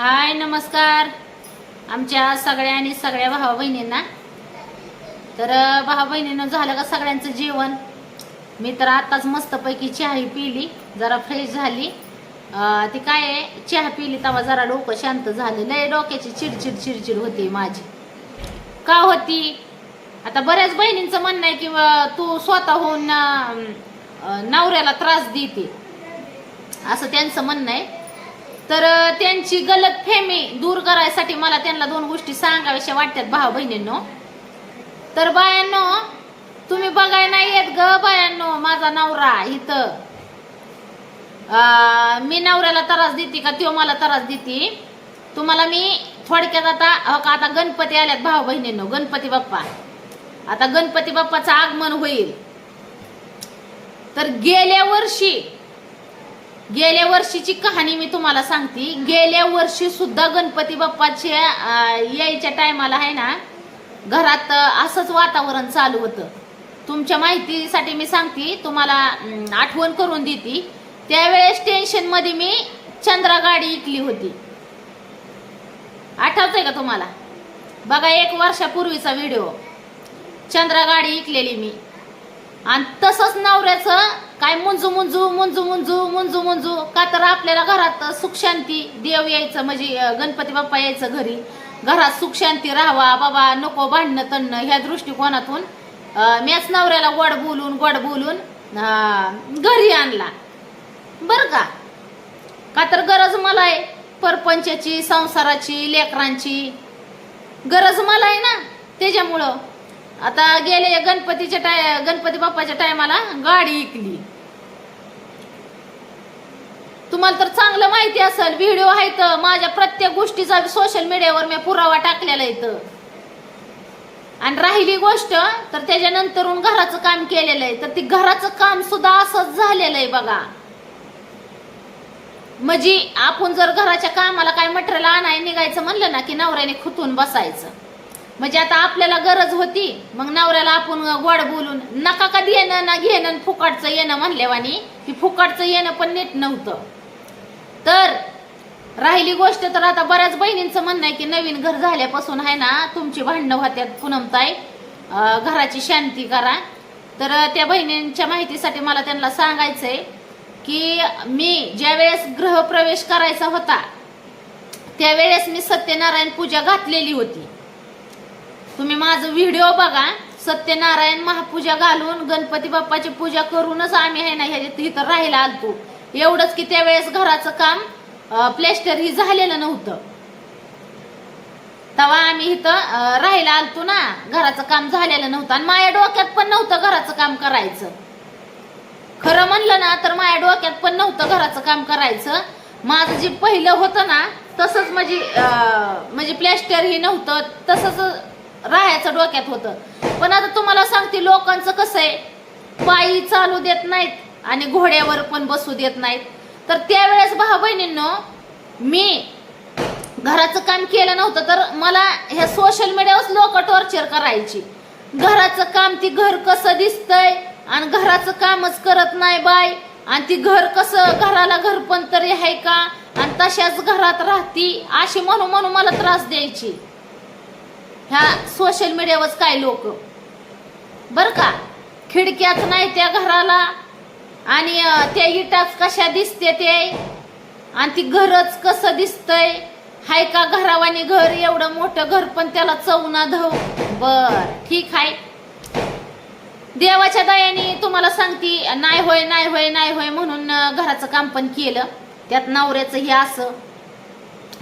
हाय नमस्कार. आमच्या सगळ्या आणि सगळ्या भावा बहिणींना तर भावा बहिणीनं झालं का सगळ्यांचं जेवण? मी तर आताच मस्तपैकी चहा पिली जरा फ्रेश झाली. ती काय आहे? चहा पिली तेव्हा जरा डोकं शांत झालं. लय डोक्याची चिडचिड चिडचिड होती माझी. का होती? आता बऱ्याच बहिणींचं म्हणणं आहे की तू स्वतःहून नवऱ्याला त्रास देते. असं त्यांचं म्हणणं आहे. तर त्यांची गलत फेमी दूर करायसाठी मला त्यांना दोन गोष्टी सांगाव्याशा वाटतात भाऊ बहिणींनो. तर बायांनो तुम्ही बघाय नाही येत ग बायांनो माझा नवरा इथं. मी नवऱ्याला त्रास देते का तो मला त्रास देते? तुम्हाला मी थोडक्यात आता का आता गणपती आल्यात भाऊ बहिणींनो गणपती बाप्पा. आता गणपती बाप्पाचं आगमन होईल. तर गेल्या वर्षी गेल्या वर्षीची कहाणी मी तुम्हाला सांगते. गेल्या वर्षी सुद्धा गणपती बाप्पाच्या यायच्या टायमाला आहे ना घरात असंच वातावरण चालू होतं. तुमच्या माहितीसाठी मी सांगते तुम्हाला आठवण करून देते. त्यावेळेस टेन्शनमध्ये मी चंद्रा गाडी इकली होती. आठवतंय का तुम्हाला? बघा एक वर्षापूर्वीचा व्हिडिओ चंद्रा गाडी इकलेली मी. आणि तसंच नवऱ्याचं काय मुंजू मुंजू मुंजू मुंजू मुंजू मुंजू. का तर आपल्याला घरात सुख शांती देव यायचं म्हणजे गणपती बाप्पा यायचं घरी. घरात सुख शांती राहावा बाबा नको भांडणं तणणं ह्या दृष्टिकोनातून मॅच नवऱ्याला गोड बोलून गोड बोलून घरी आणला. बर का? का तर गरज मला आहे परपंचाची संसाराची लेकरांची. गरज मला आहे ना त्याच्यामुळं. आता गेले गणपतीच्या टाय गणपती बाप्पाच्या टायमाला गाडी ऐकली तुम्हाला तर चांगलं माहिती असेल व्हिडिओ आहे तर माझ्या प्रत्येक गोष्टीचा सोशल मीडियावर मी पुरावा टाकलेला इथं. आणि राहिली गोष्ट तर त्याच्यानंतरून घराचं काम केलेलं आहे. तर ती घराचं काम सुद्धा असंच झालेलं आहे बघा. म्हणजे आपण जर घराच्या कामाला काय मटेरियल आणाय निघायचं म्हणलं ना की नवऱ्याने खुतून बसायचं. म्हणजे आता आपल्याला गरज होती मग नवऱ्याला आपण गोड बोलून नका कधी येणं ना घेणं फुकाटचं येणं म्हणल्यावानी की फुकाटचं येणं पण नीट नव्हतं. तर राहिली गोष्ट तर आता बऱ्याच बहिणींचं म्हणणं आहे की नवीन घर झाल्यापासून आहे ना तुमची भांडणं होत्यात पुनमताई घराची शांती करा. तर त्या बहिणींच्या माहितीसाठी मला त्यांना सांगायचंय की मी ज्यावेळेस गृहप्रवेश करायचा होता त्यावेळेस मी सत्यनारायण पूजा घातलेली होती. तुम्ही माझं व्हिडिओ बघा सत्यनारायण महापूजा घालून गणपती बाप्पाची पूजा करूनच आम्ही आहे ना ह्या इथं राहायला आलतो. एवढंच की त्यावेळेस घराचं काम प्लेस्टर ही झालेलं नव्हतं. तेव्हा आम्ही इथं राहायला आलतो ना घराचं काम झालेलं नव्हतं. आणि माझ्या डोक्यात पण नव्हतं घराचं काम करायचं. खरं म्हणलं ना तर माझ्या डोक्यात पण नव्हतं घराचं काम करायचं. माझं जे पहिलं होतं ना तसंच म्हणजे म्हणजे प्लॅस्टर ही नव्हतं तसंच राहायचं डोक्यात होतं. पण आता तुम्हाला सांगते लोकांचं कसं आहे? पायी चालू देत नाहीत. आणि घोड्यावर पण बसू देत नाहीत. तर त्यावेळेस भाऊ बहिणींनो मी घराचं काम केलं नव्हतं तर मला ह्या सोशल मीडियावर लोक टॉर्चर करायची. घराचं काम ती घर कसं दिसतंय आणि घराचं कामच करत नाही बाय आणि ती घर कसं घराला घर पण तरी आहे का? आणि तशाच घरात राहती अशी म्हणून म्हणून मला त्रास द्यायची. ह्या सोशल मीडियावर काय लोक? बर का? खिडक्याच नाही त्या घराला आणि त्या इटाच कशा दिसते ते? आणि ती घरच कसं दिसतंय? हाय का घरावानी घर? एवढं मोठं घर पण त्याला चवना धव. बर ठीक आहे देवाच्या दयाने तुम्हाला सांगती नाही होय नाही होय नाही होय म्हणून घराचं काम पण केलं. त्यात नवऱ्याचं हे असं.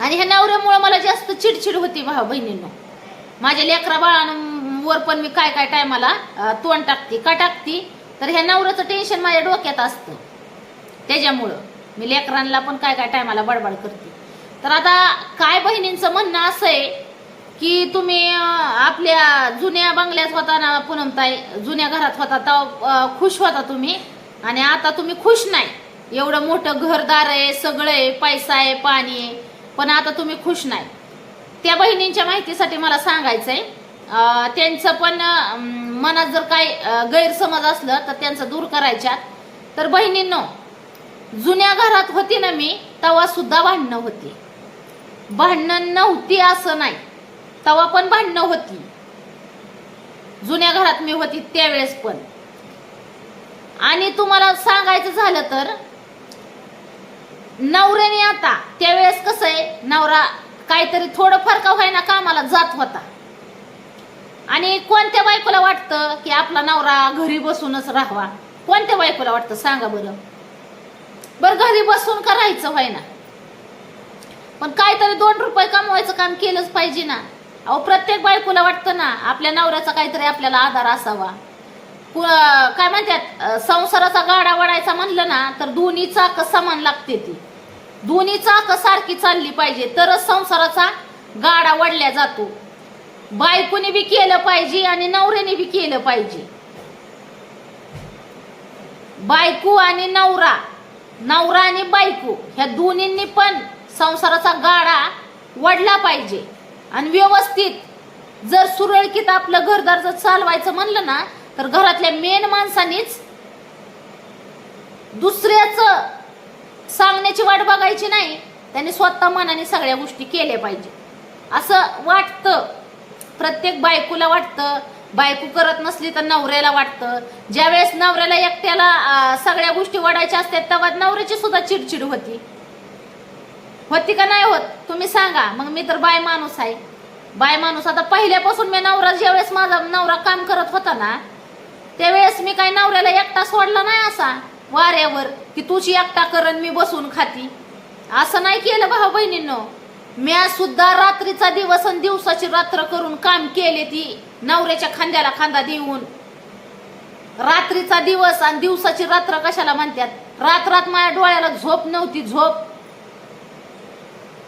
आणि ह्या नवऱ्यामुळं मला जास्त चिडचिड होती भाऊ बहिणींनो. माझ्या लेकरा बाळांवर पण मी काय काय टायमाला तोंड टाकते. का टाकते? तर ह्या नवऱ्याचं टेन्शन माझ्या डोक्यात असतं. त्याच्यामुळं मी लेकरांना पण काय काय टायमाला बडबड करते. तर आता काय बहिणींचं म्हणणं असं आहे की तुम्ही आपल्या जुन्या बंगल्यात होता ना पूनमताई जुन्या घरात होता तेव्हा खुश होता तुम्ही. आणि आता तुम्ही खुश नाही. एवढं मोठं घरदार आहे सगळं आहे पैसा आहे पाणी आहे पण आता तुम्ही खुश नाही. त्या बहिणींच्या माहितीसाठी मला सांगायचं आहे त्यांचं पण मनात जर काही गैरसमज असलं तर त्यांचं दूर करायच्या. तर बहिणींनो जुन्या घरात होती ना मी तेव्हा सुद्धा भांडणं होती. भांडणं नव्हती असं नाही. तेव्हा पण भांडणं होती. जुन्या घरात मी होती त्यावेळेस पण. आणि तुम्हाला सांगायचं झालं तर नवऱ्याने आता त्यावेळेस कसं आहे नवरा काहीतरी थोडंफार का व्हायना कामाला जात होता. आणि कोणत्या बायकोला वाटतं की आपला नवरा घरी बसूनच राहावा? कोणत्या बायकोला वाटतं? सांगा बरं. बरं घरी बसून करायचं व्हायना? पण काहीतरी दोन रुपये कमवायचं काम केलंच पाहिजे ना. अहो प्रत्येक बायकोला वाटतं ना आपल्या नवऱ्याचा काहीतरी आपल्याला आधार असावा. पु- काय म्हणतात संसाराचा गाडा वडायचा म्हणलं ना तर दोन्ही चाक समान लागते ती. दोन्ही चाक सारखी चालली पाहिजे तरच संसाराचा गाडा वडल्या जातो. बायकोने बी केलं पाहिजे आणि नवऱ्याने बी केलं पाहिजे. बायको आणि नवरा नवरा आणि बायको ह्या दोन्हींनी पण संसाराचा गाडा वडला पाहिजे. आणि व्यवस्थित जर सुरळकीत आपलं घरदार जर चालवायचं म्हणलं ना तर घरातल्या मेन माणसानीच दुसऱ्याच सांगण्याची वाट बघायची नाही त्याने स्वतः मनाने सगळ्या गोष्टी केल्या पाहिजे. असं वाटतं. प्रत्येक बायकोला वाटतं. बायको करत नसली तर नवऱ्याला वाटतं. ज्यावेळेस नवऱ्याला एकट्याला सगळ्या गोष्टी वाढायच्या असतात तेव्हा नवऱ्याची सुद्धा चिडचिड होती. होती का नाही होत? तुम्ही सांगा. मग मी तर बाय माणूस आहे. बाय माणूस. आता पहिल्यापासून मी नवरा ज्यावेळेस माझा नवरा काम करत होता ना त्यावेळेस मी काही नवऱ्याला एकटा सोडला नाही असा. वाऱ्यावर की तुझी एकटा करण मी बसून खाती. असं नाही केलं भाऊ बहिणींनो म्या सुद्धा रात्रीचा दिवस आणि दिवसाची रात्र करून काम केले ती नवऱ्याच्या खांद्याला खांदा देऊन. रात्रीचा दिवस आणि दिवसाची रात्र कशाला म्हणतात? रात्रात माझ्या डोळ्याला झोप नव्हती झोप.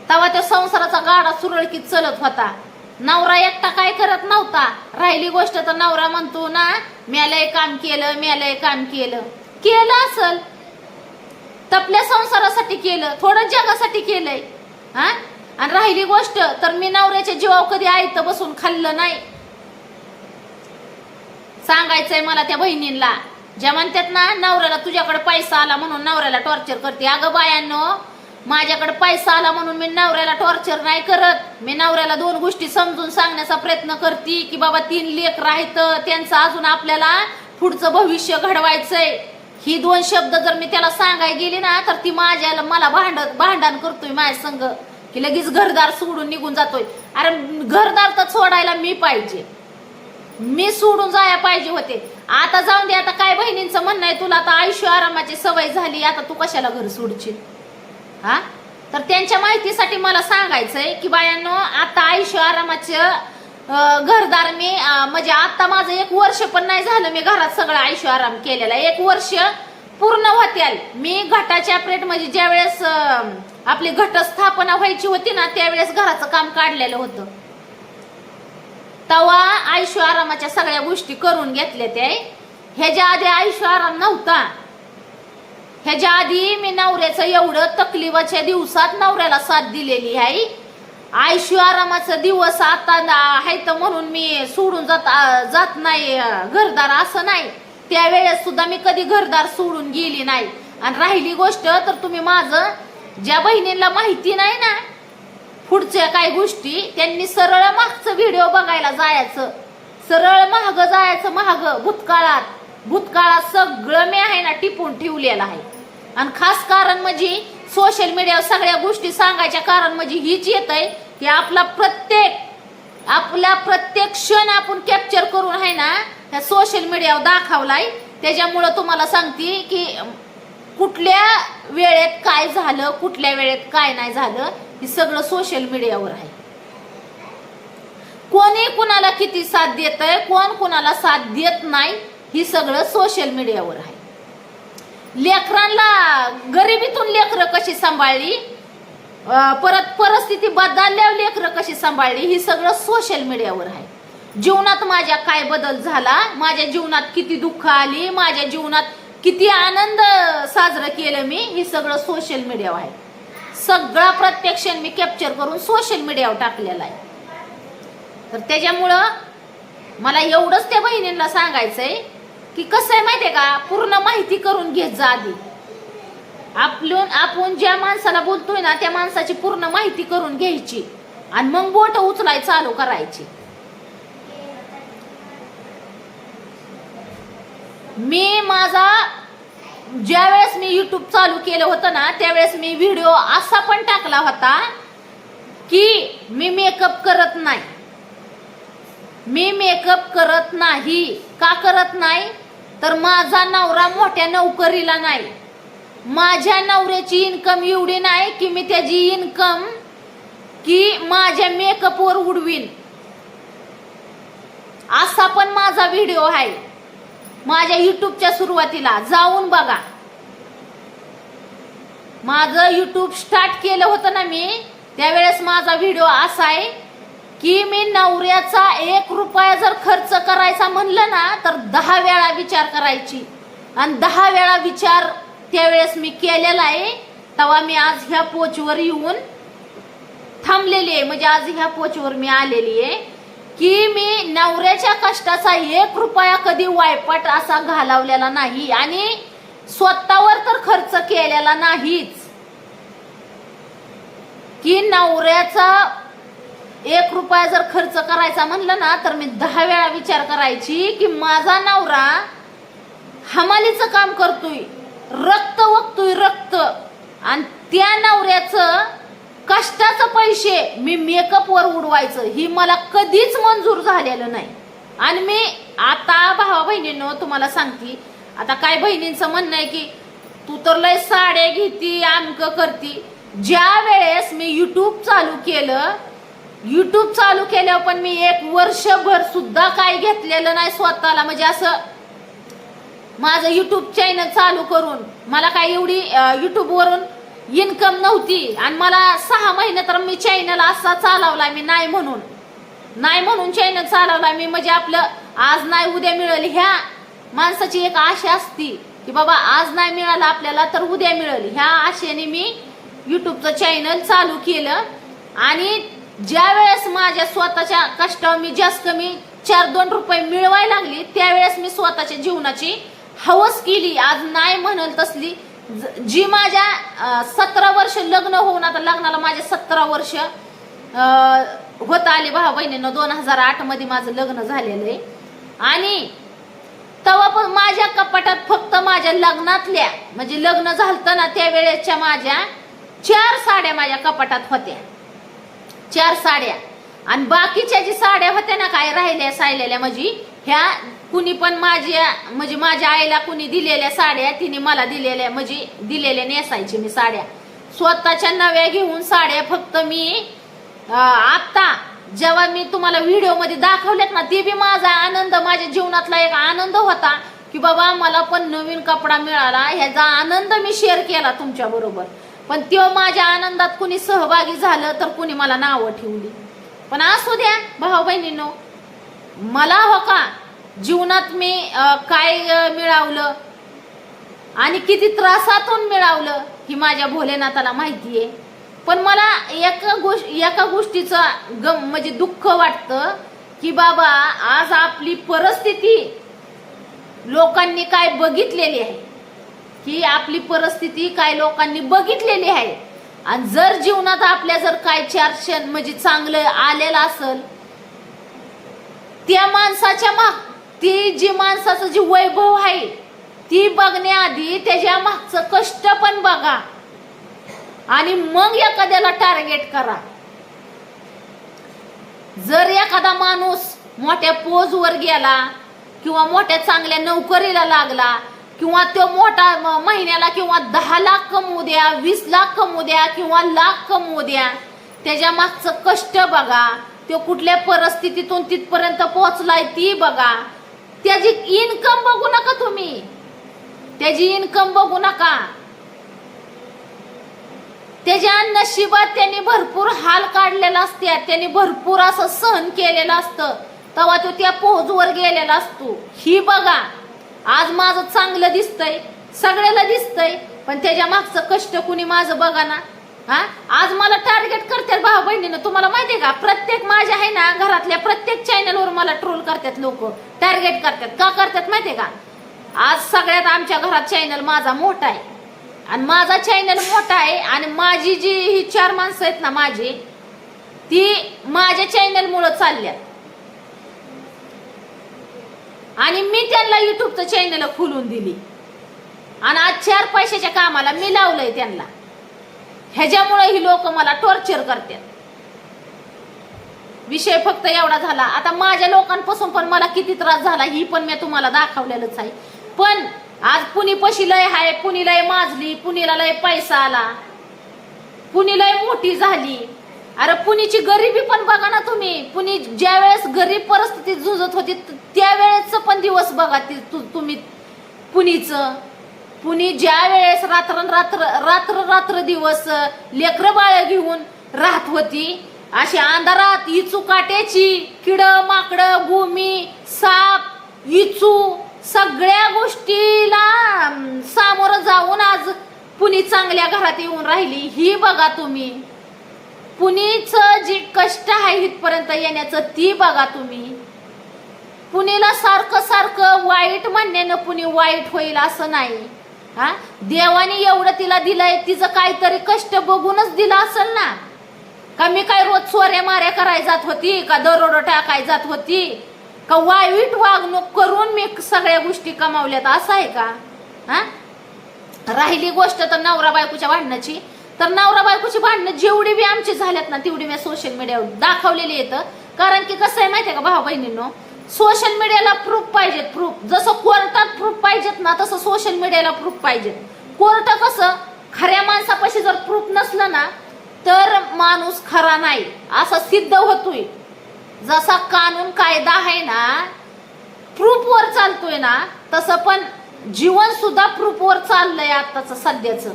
तेव्हा त्या संसाराचा गाडा सुरळकीत चलत होता. नवरा एकटा काय करत नव्हता? राहिली गोष्ट तर नवरा म्हणतो ना म्यालय काम केलं म्यालय काम केलं. केलं असल. तपल्या संसारासाठी केलं थोडं जगासाठी केलंय. हा? आणि राहिली गोष्ट तर मी नवऱ्याच्या जीवाव कधी आयत बसून खाल्लं नाही. सांगायचंय मला त्या बहिणींना ज्या म्हणतात ना नवऱ्याला तुझ्याकडे पैसा आला म्हणून नवऱ्याला टॉर्चर करते. अगं बायांनो माझ्याकडे पैसा आला म्हणून मी नवऱ्याला टॉर्चर नाही करत. मी नवऱ्याला दोन गोष्टी समजून सांगण्याचा प्रयत्न करते की बाबा तीन लेख राहत त्यांचं अजून आपल्याला पुढचं भविष्य घडवायचंय. ही दोन शब्द जर मी त्याला सांगाय गेली ना तर ती माझ्याला मला भांडत भांडण करतोय माझ्या संग. की लगेच घरदार सोडून निघून जातोय. अरे घरदार तर सोडायला मी पाहिजे. मी सोडून जाया पाहिजे होते. आता जाऊन दे आता काय बहिणींचं म्हणणं आहे? तुला आता आयुष्य आरामाची सवय झाली आता तू कशाला घर सोडशील? हा? तर त्यांच्या माहितीसाठी मला सांगायचंय की बायांनो आता आयुष्य आरामाचं घरदार मी म्हणजे आता माझं एक वर्ष पण नाही झालं मी घरात सगळं आयुष्य आराम केलेला. एक वर्ष पूर्ण होत्याल. मी घटाच्या प्लेट म्हणजे ज्यावेळेस वेळेस आपली घटस्थापना व्हायची होती ना त्यावेळेस घराचं काम काढलेलं होतं. तेव्हा आयुष्य आरामाच्या सगळ्या गोष्टी करून घेतल्या ते ह्याच्या आधी आयुष्य आराम नव्हता. ह्याच्या आधी मी नवऱ्याचं एवढं तकलीफाच्या दिवसात नवऱ्याला साथ दिलेली आहे. आयुष्य आरामाचं दिवस आता आहे तर म्हणून मी सोडून जात जात नाही घरदार असं नाही. त्यावेळेस सुद्धा मी कधी घरदार सोडून गेली नाही. आणि राहिली गोष्ट तर तुम्ही माझं ज्या बहिणींना माहिती नाही ना पुढच्या काही गोष्टी त्यांनी सरळ मागचं व्हिडिओ बघायला जायचं. सरळ महाग जायचं महाग भूतकाळात. भूतकाळात सगळं मी आहे ना टिपून ठेवलेलं आहे. आणि खास कारण म्हणजे सोशल मीडियावर सगळ्या गोष्टी सांगायच्या कारण म्हणजे हीच येत आहे की आपला प्रत्येक आपला प्रत्येक क्षण आपण कॅप्चर करून आहे ना ह्या सोशल मीडियावर दाखवलाय. त्याच्यामुळं तुम्हाला सांगते की कुठल्या वेळेत काय झालं कुठल्या वेळेत काय नाही झालं हे सगळं सोशल मीडियावर आहे. कोणी कुणाला किती साथ देत आहे कोण कुणाला साथ देत नाही ही सगळं सोशल मीडियावर आहे. लेकरांना गरिबीतून लेकरं कशी सांभाळली परत परिस्थिती बदलल्यावर लेकरं कशी सांभाळली ही सगळं सोशल मीडियावर आहे. जीवनात माझ्या काय बदल झाला माझ्या जीवनात किती दुःख आली माझ्या जीवनात किती आनंद साजरं केलं मी हे सगळं सोशल मीडियावर आहे. सगळा प्रत्यक्ष मी कॅप्चर करून सोशल मीडियावर टाकलेला आहे. तर त्याच्यामुळं मला एवढंच त्या बहिणींना सांगायचंय की कसं आहे माहितीये का? पूर्ण माहिती करून घेत जा आधी. आपलं आपण ज्या माणसाला बोलतोय ना त्या माणसाची पूर्ण माहिती करून घ्यायची. आणि मग बोट उचलाय चालू करायची. मी माझा ज्यावेळेस मी युट्यूब चालू केलं होतं ना त्यावेळेस मी व्हिडिओ असा पण टाकला होता की मी मेकअप करत नाही. मी मेकअप करत नाही. का करत नाही? तर माझा नवरा मोठ्या नोकरीला नाही. माझ्या नवऱ्याची इन्कम एवढी नाही की मी त्याची इन्कम की माझ्या मेकअपवर उडवीन. असा पण माझा व्हिडिओ आहे. माझ्या युट्यूबच्या सुरुवातीला जाऊन बघा. माझं युट्यूब स्टार्ट केलं होतं ना मी त्यावेळेस माझा व्हिडिओ असा आहे की मी नवऱ्याचा एक रुपया जर खर्च करायचा म्हणलं ना तर दहा वेळा विचार करायची. आणि दहा वेळा विचार त्यावेळेस मी केलेला आहे. तेव्हा मी आज ह्या पोचवर येऊन थांबलेली आहे. म्हणजे आज ह्या पोचवर मी आलेली आहे. की मी नवऱ्याच्या कष्टाचा एक रुपया कधी वायपट असा घालवलेला नाही आणि स्वतःवर तर खर्च केलेला नाहीच. की नवऱ्याचा एक रुपया जर खर्च करायचा म्हणलं ना तर मी दहा वेळा विचार करायची की माझा नवरा हमालीचं काम करतोय रक्त वगतोय रक्त. आणि त्या नवऱ्याचं कष्टाचं पैसे मी मेकअपवर उडवायचं ही मला कधीच मंजूर झालेलं नाही. आणि मी आता भावा बहिणींनो तुम्हाला सांगते आता काय बहिणींचं म्हणणं आहे की तू तर लय साड्या घेती आमक करती. ज्या वेळेस मी युट्यूब चालू केलं युट्यूब चालू केल्यावर पण मी एक वर्षभर सुद्धा काय घेतलेलं नाही स्वतःला. म्हणजे असं माझं युट्यूब चॅनल चालू करून मला काय एवढी युट्यूबवरून वरून इन्कम नव्हती. आणि मला सहा महिने तर मी चॅनल असा चालवला मी नाही म्हणून. नाही म्हणून चायनल चालवला मी. म्हणजे आपलं आज नाही उद्या मिळेल ह्या माणसाची एक आशा असती. की बाबा आज नाही मिळालं आपल्याला तर उद्या मिळेल. ह्या आशेने मी युट्यूबचं चॅनल चालू केलं. आणि ज्या वेळेस माझ्या स्वतःच्या कष्टावर मी जास्त कमी चार दोन रुपये मिळवायला लागली त्यावेळेस मी स्वतःच्या जीवनाची हवस केली. आज नाही म्हणल तसली. ज- जी माझ्या सतरा वर्ष लग्न होऊन आता लग्नाला माझे सतरा वर्ष होत आले. भाऊ बहिणीनं दोन हजार आठमध्ये माझं लग्न झालेलं आहे. आणि तेव्हा पण माझ्या कपाटात फक्त माझ्या लग्नातल्या म्हणजे लग्न झालतं ना त्यावेळेच्या माझ्या चार साड्या माझ्या कपाटात होत्या. चार साड्या. आणि बाकीच्या जी साड्या होत्या ना काय राहिल्या सायलेल्या म्हणजे ह्या कुणी पण माझ्या म्हणजे माझ्या आईला कुणी दिलेल्या साड्या तिने मला दिलेल्या म्हणजे दिलेल्या नेसायची मी साड्या. स्वतःच्या नव्या घेऊन साड्या फक्त मी आत्ता आता जेव्हा मी तुम्हाला व्हिडिओमध्ये दाखवल्यात ना ते बी माझा आनंद माझ्या जीवनातला एक आनंद होता की बाबा मला पण नवीन कपडा मिळाला. ह्याचा आनंद मी शेअर केला तुमच्या बरोबर. पण तो माझ्या आनंदात कुणी सहभागी झालं तर कुणी मला नावं ठेवली. पण असू द्या भाऊ बहिणींनो मला हो का जीवनात मी काय मिळावलं मिळवलं? आणि किती त्रासातून मिळवलं ही माझ्या भोलेनाथाला माहिती आहे पण मला एका गोष्ट एका गोष्टीचं गम म्हणजे दुःख वाटतं की बाबा आज आपली परिस्थिती लोकांनी काय बघितलेली आहे? की आपली परिस्थिती काय लोकांनी बघितलेली आहे? आणि जर जीवनात आपल्या जर काय चार क्षण म्हणजे चांगलं आलेलं असेल त्या माणसाच्या माग ती जी माणसाचं जी वैभव आहे ती बघण्याआधी त्याच्या मागचं कष्ट पण बघा. आणि मग एखाद्याला टार्गेट करा. जर एखादा माणूस मोठ्या पोजवर गेला किंवा मोठ्या चांगल्या नोकरीला लागला किंवा तो मोठा महिन्याला किंवा दहा लाख कमवू द्या वीस लाख कमवू द्या किंवा लाख कमवू द्या त्याच्या मागचं कष्ट बघा. तो कुठल्या परिस्थितीतून तिथपर्यंत पोहोचलाय ती बघा. त्याची इन्कम बघू नका तुम्ही. त्याची इन्कम बघू नका. त्याच्या नशिबात त्यांनी भरपूर हाल काढलेला असते. त्यांनी भरपूर असं सहन केलेलं असतं. तेव्हा तो त्या पोहोचवर गेलेला असतो. ही बघा. आज माझं चांगलं दिसतंय. सगळ्याला दिसतंय. पण त्याच्या मागचं कष्ट कुणी माझं बघा ना. हा? आज मला टार्गेट करतात भाऊ बहिणीनं. तुम्हाला माहितीये का? प्रत्येक माझ्या आहे ना घरातल्या प्रत्येक चॅनलवर मला ट्रोल करतात लोक. टार्गेट करतात. का करतात माहितीये का? आज सगळ्यात आमच्या घरात चॅनल माझा मोठा आहे. आणि माझा चॅनल मोठा आहे आणि माझी जी ही चार माणसं आहेत ना माझी ती माझ्या चॅनल चालल्यात. आणि मी त्यांना युट्यूबचं चॅनल खोलून दिली. आणि आज चार पैशाच्या कामाला मी लावलंय त्यांना. ह्याच्यामुळे ही लोक मला टॉर्चर करतात. विषय फक्त एवढा झाला. आता माझ्या लोकांपासून पण मला किती त्रास झाला ही पण मी तुम्हाला दाखवलेलंच आहे. पण आज पुणे पशी लय हाय पुणी लय माजली पुणीला लय पैसा आला पुणी लय मोठी झाली. अरे पुणेची गरिबी पण बघा ना तुम्ही. पुणी ज्या वेळेस गरीब परिस्थितीत झुजत होती त्यावेळेस पण दिवस बघा ती तु- तुम्ही पुणीचं पुणे ज्या वेळेस रात्र रात्र रात्र रात्र दिवस लेकर बाळ घेऊन राहत होती अशी अंधारात इचू काट्याची किड माकड भूमी साप इचू सगळ्या गोष्टीला सामोरं जाऊन आज पुणे चांगल्या घरात येऊन राहिली. ही बघा तुम्ही. पुणेच जी कष्ट आहे इथपर्यंत येण्याचं ती बघा तुम्ही. पुणेला सारखं सारखं वाईट म्हणण्यानं पुणे वाईट होईल असं नाही. हा? देवाने एवढं तिला दिलंय तिचं काहीतरी कष्ट बघूनच दिलं असेल ना? का मी काय रोज चोऱ्या माऱ्या कराय जात होती का दरोड टाकाय जात होती? का वाईट वागणूक करून मी सगळ्या गोष्टी कमावल्यात असं आहे का? हा? राहिली गोष्ट तर नवरा बायकोच्या भांडणाची. तर नवरा बायकोची भांडणं जेवढी बी आमची झाल्यात ना तेवढी मी सोशल मीडियावर दाखवलेली येतं कारण की कसं आहे माहितीये का भाऊ बहिणींनो सोशल मीडियाला प्रूफ पाहिजेत प्रूफ जसं कोर्टात प्रूफ पाहिजेत ना तसं सोशल मीडियाला प्रूफ पाहिजेत. कोर्ट कसं खऱ्या माणसापाशी जर प्रूफ नसलं ना तर माणूस खरा नाही. असं सिद्ध होतोय. जसा कानून कायदा आहे ना प्रूफवर चालतोय ना तसं पण जीवन सुद्धा प्रूफवर चाललंय आताच सध्याचं.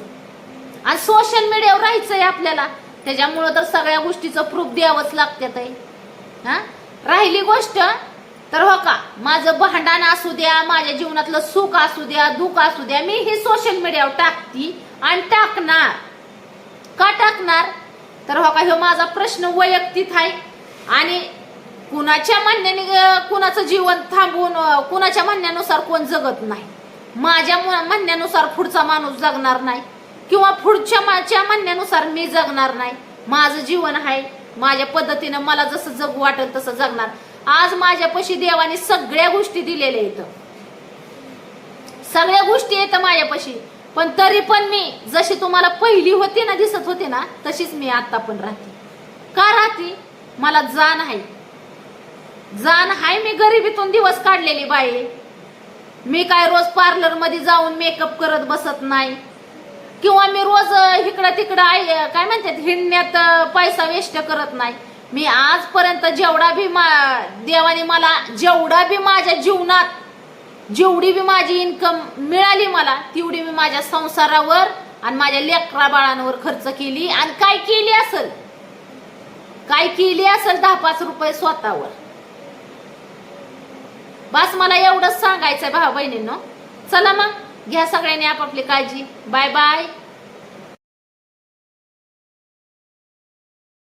आणि सोशल मीडियावर राहायचंय आपल्याला. त्याच्यामुळं तर सगळ्या गोष्टीचं प्रूफ द्यावंच लागतात हा? राहिली गोष्ट तर हो का माझं भांडण असू द्या माझ्या जीवनातलं सुख असू द्या दुःख असू द्या मी हे सोशल मीडियावर टाकती आणि टाकणार. का टाकणार? तर हो का ह्यो माझा प्रश्न वैयक्तिक आहे. आणि कुणाच्या म्हणण्याने कुणाचं जीवन थांबवून कुणाच्या म्हणण्यानुसार कोण जगत नाही. माझ्या मु- म्हणण्यानुसार पुढचा माणूस जगणार नाही. किंवा पुढच्या माझ्या म्हणण्यानुसार मी जगणार नाही. माझं जीवन आहे माझ्या पद्धतीनं मला जसं जगू वाटेल तसं जगणार. आज माझ्यापाशी देवाने सगळ्या गोष्टी दिलेल्या आहेत. सगळ्या गोष्टी येत माझ्यापाशी पण तरी पण मी जशी तुम्हाला पहिली होती ना दिसत होती ना तशीच मी आता पण राहते. का राहते? मला जाण आहे. जाण आहे मी गरिबीतून दिवस काढलेली बाई. मी काय रोज पार्लरमध्ये जाऊन मेकअप करत बसत नाही. किंवा मी रोज इकडं तिकडं काय म्हणतात हिंडण्यात पैसा वेस्ट करत नाही. मी आजपर्यंत जेवढा बी मा देवाने मला जेवढा बी माझ्या जीवनात जेवढी बी माझी इन्कम मिळाली मला तेवढी मी माझ्या संसारावर आणि माझ्या लेकरा बाळांवर खर्च केली आणि काय केली असेल? काय केली असेल दहा पाच रुपये स्वतःवर? बस मला एवढंच सांगायचंय भाऊ बहिणींनो चला मग घ्या सगळ्यांनी आपापली काळजी. Bye bye